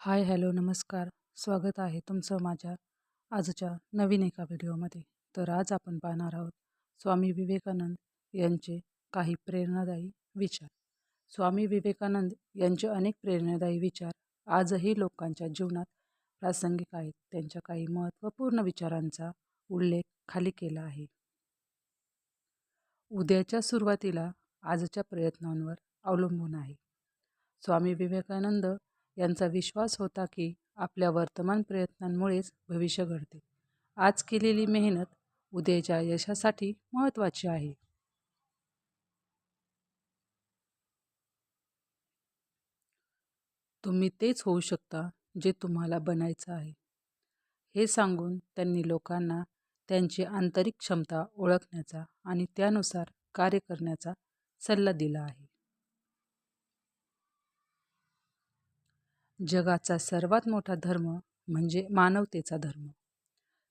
Hi hello नमस्कार. स्वागत आहे तुमचं माझ्या आजच्या नवीन एका व्हिडिओमध्ये. तर आज आपण पाहणार आहोत स्वामी विवेकानंद यांचे काही प्रेरणादायी विचार. स्वामी विवेकानंद यांचे अनेक प्रेरणादायी विचार आजही लोकांच्या जीवनात प्रासंगिक आहेत. त्यांच्या काही महत्त्वपूर्ण विचारांचा उल्लेख खाली केला आहे. उद्याच्या सुरुवातीला आजच्या प्रयत्नांवर अवलंबून आहे. स्वामी विवेकानंद यांचा विश्वास होता की आपल्या वर्तमान प्रयत्नांमुळेच भविष्य घडते. आज केलेली मेहनत उद्याच्या यशासाठी महत्त्वाची आहे. तुम्ही तेच होऊ शकता जे तुम्हाला बनायचं आहे. हे सांगून त्यांनी लोकांना त्यांची आंतरिक क्षमता ओळखण्याचा आणि त्यानुसार कार्य करण्याचा सल्ला दिला आहे. जगाचा सर्वात मोठा धर्म म्हणजे मानवतेचा धर्म.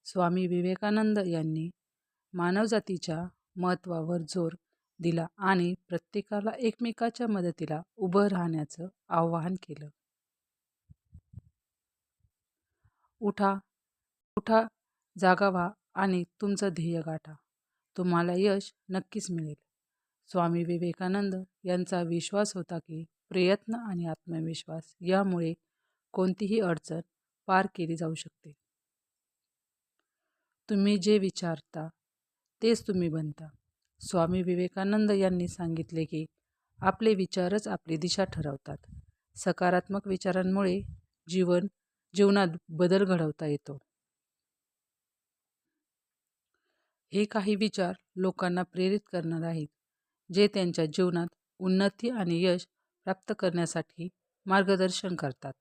स्वामी विवेकानंद यांनी मानवजातीच्या महत्त्वावर जोर दिला आणि प्रत्येकाला एकमेकाच्या मदतीला उभं राहण्याचं आवाहन केलं. उठा उठा जागा व्हा आणि तुमचं ध्येय गाठा. तुम्हाला यश नक्कीच मिळेल. स्वामी विवेकानंद यांचा विश्वास होता की प्रयत्न आणि आत्मविश्वास यामुळे कोणतीही अडचण पार केली जाऊ शकते. तुम्ही जे विचारता तेच तुम्ही बनता. स्वामी विवेकानंद यांनी सांगितले की आपले विचारच आपली दिशा ठरवतात. सकारात्मक विचारांमुळे जीवन जीवनात बदल घडवता येतो. हे काही विचार लोकांना प्रेरित करणार आहेत जे त्यांच्या जीवनात उन्नती आणि यश प्राप्त करण्यासाठी मार्गदर्शन करतात.